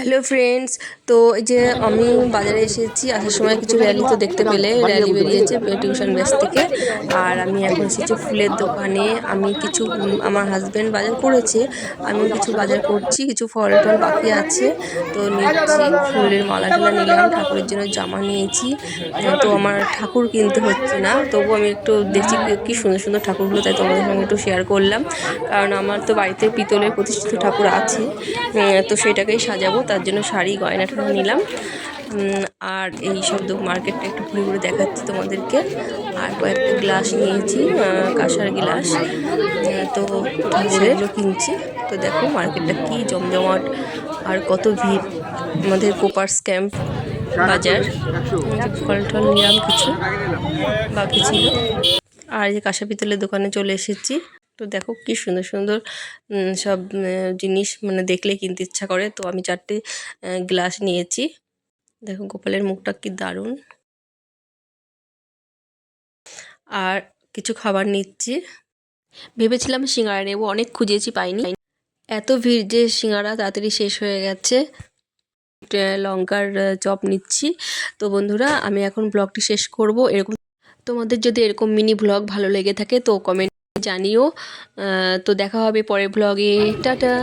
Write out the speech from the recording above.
Hello friends তো এই যে আমি বাজারে এসেছি, আসার সময় কিছু র্যালি তো দেখতে পেলে। র্যালি বেরিয়েছে টিউশন বেস থেকে। আর আমি এখন এসেছি ফুলের দোকানে। আমি কিছু আমার হাজব্যান্ড বাজার করেছে। আমি কিছু বাজার করছি, কিছু ফল টল বাকি আছে। তো নিচ্ছি, ফুলের মালা টালা নিলাম, ঠাকুরের জন্য জামা নিয়েছি। তো আমার ঠাকুর কিনতে হচ্ছে না। তবু আমি একটু দেখছি কি সুন্দর সুন্দর ঠাকুরগুলো, তাই তোমাদের সঙ্গে একটু শেয়ার করলাম। কারণ আমার তো বাড়িতে পিতলের প্রতিষ্ঠিত ঠাকুর আছে। তো সেটাকেই সাজাবো। তার জন্য শাড়ি, গয়না টয়না নিলাম। আর এই সব মার্কেটটা একটু ঘুরে ঘুরে দেখাচ্ছি তোমাদেরকে। আর কয়েকটা গ্লাস নিয়েছি কাঁসার গ্লাস। তো সেগুলো কিনছি। তো দেখো মার্কেটটা কি জমজমাট আর কত ভিড়। আমাদের কোপার্স ক্যাম্প বাজার। ফল টল নিলাম কিছু, বাকি ছিল। আর এই যে কাঁসা পিতলের দোকানে চলে এসেছি। তো দেখো কি সুন্দর সুন্দর সব জিনিস মানে দেখলে কিনতে ইচ্ছা করে। তো আমি চারটে গ্লাস নিয়েছি। দেখো গোপালের মুখটা কি দারুণ। আর কিছু খাবার নিচ্ছি। ভেবেছিলাম সিঙ্গারা নেব, অনেক খুঁজেছি পাইনি। এত ভিড় যে সিঙ্গারা তাড়াতাড়ি শেষ হয়ে গেছে। লঙ্কার চপ নিচ্ছি। তো বন্ধুরা, আমি এখন ব্লগটি শেষ করব। এরকম তোমাদের যদি এরকম মিনি ব্লগ ভালো লেগে থাকে তো কমেন্ট জানিও। তো দেখা হবে পরের ব্লগে টাটা।